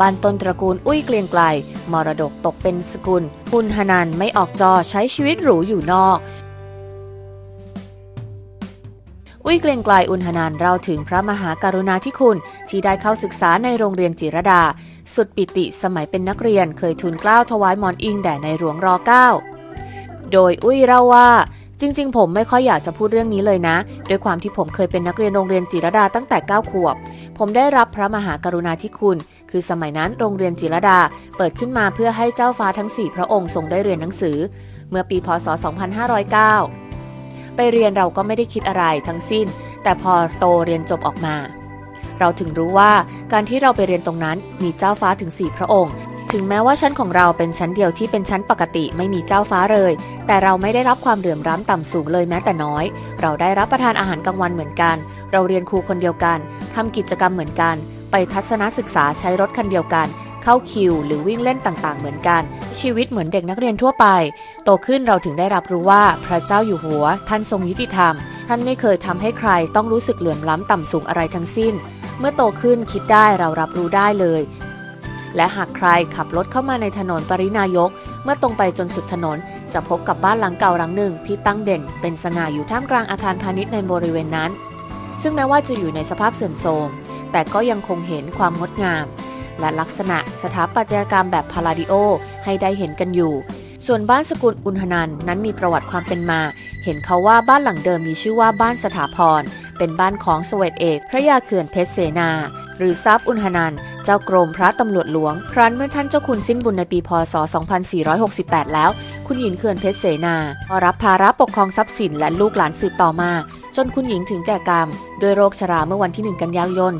บ้านต้นตระกูลอุ้ยเกลียงไกล มรดกตกเป็นสกุลอุนหนันไม่ออกจอใช้ชีวิตหรูอยู่นอก อุ้ยเกลียงไกลอุนหนันเล่าถึงพระมหากรุณาธิคุณ ที่ได้เข้าศึกษาในโรงเรียนจิรดา สุดปิติสมัยเป็นนักเรียนเคยทูลเกล้าถวายมอนอิงแด่ในหลวงรเก้าโดยอุ้ยเล่าว่าจริง ๆ ผมไม่ค่อยอยากจะพูดเรื่องนี้เลยนะ ด้วยความที่ผมเคยเป็นนักเรียนโรงเรียนจิรดาตั้งแต่ 9 ขวบ ผมได้รับพระมหากรุณาธิคุณ คือสมัยนั้นโรงเรียนจิรดาเปิดขึ้นมาเพื่อให้เจ้าฟ้าทั้ง 4 พระองค์ทรงได้เรียนหนังสือ เมื่อปีพศ 2509 ไปเรียนเราก็ไม่ได้คิดอะไรทั้งสิ้น แต่พอโตเรียนจบออกมา เราถึงรู้ว่าการที่เราไปเรียนตรงนั้นมีเจ้าฟ้าถึง 4 พระองค์ถึงแม้ว่าชั้นของเราเป็นชั้นเดียวที่เป็นชั้นปกติไม่มีเจ้าฟ้าเลย แต่เราไม่ได้รับความเหลื่อมล้ำต่ำสูงเลยแม้แต่น้อย เราได้รับประทานอาหารกลางวันเหมือนกัน เราเรียนครูคนเดียวกันทำกิจกรรมเหมือนกัน ไปทัศนศึกษาใช้รถคันเดียวกัน เข้าคิว หรือวิ่งเล่นต่างๆ เหมือนกัน ชีวิตเหมือนเด็กนักเรียนทั่วไป โตขึ้นเราถึงได้รับรู้ว่าพระเจ้าอยู่หัว ท่านทรงยุติธรรม ท่านไม่เคยทำให้ใครต้องรู้สึกเหลื่อมล้ำต่ำสูงอะไรทั้งสิ้น เมื่อโตขึ้นคิดได้เรารับรู้ได้เลย และหากใครขับรถเข้ามาในถนนปรินายก เมื่อตรงไปจนสุดถนนจะพบกับบ้านหลังเก่าหลังหนึ่งที่ตั้งเด่น เป็นสง่าอยู่ท่ามกลางอาคารพาณิชย์ในบริเวณนั้น ซึ่งแม้ว่าจะอยู่ในสภาพเสื่อมโทรม แต่ก็ยังคงเห็นความงดงาม และลักษณะสถาปัตยกรรมแบบพาลาดิโอให้ได้เห็นกันอยู่ ส่วนบ้านสกุลอุณหนันนั้นมีประวัติความเป็นมา เห็นเขาว่าบ้านหลังเดิมมีชื่อว่าบ้านสถาพร เป็นบ้านของสเวตเอก พระยาเขื่อนเพชรเสนา หรือทรัพย์อุณหนันเจ้ากรมพระตำรวจหลวงครั้นเมื่อท่านเจ้าคุณสิ้นบุญในปีพศ 2468 แล้ว คุณหญิงเขื่อนเพชรเสนาก็รับภาระปกครองทรัพย์สินและลูกหลานสืบต่อมา จนคุณหญิงถึงแก่กรรม ด้วยโรคชราเมื่อวันที่ 1 กันยายน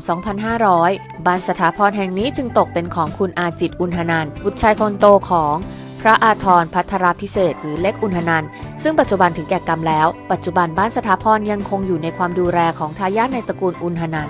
2500 บ้านสถาพรแห่งนี้จึงตกเป็นของคุณอาจิตอุณหนันบุตรชายคนโตของพระอาทรพัทรพิเศษหรือเล็กอุณหนันซึ่งปัจจุบันถึงแก่กรรมแล้ว ปัจจุบันบ้านสถาพรยังคงอยู่ในความดูแลของทายาทในตระกูลอุณหนัน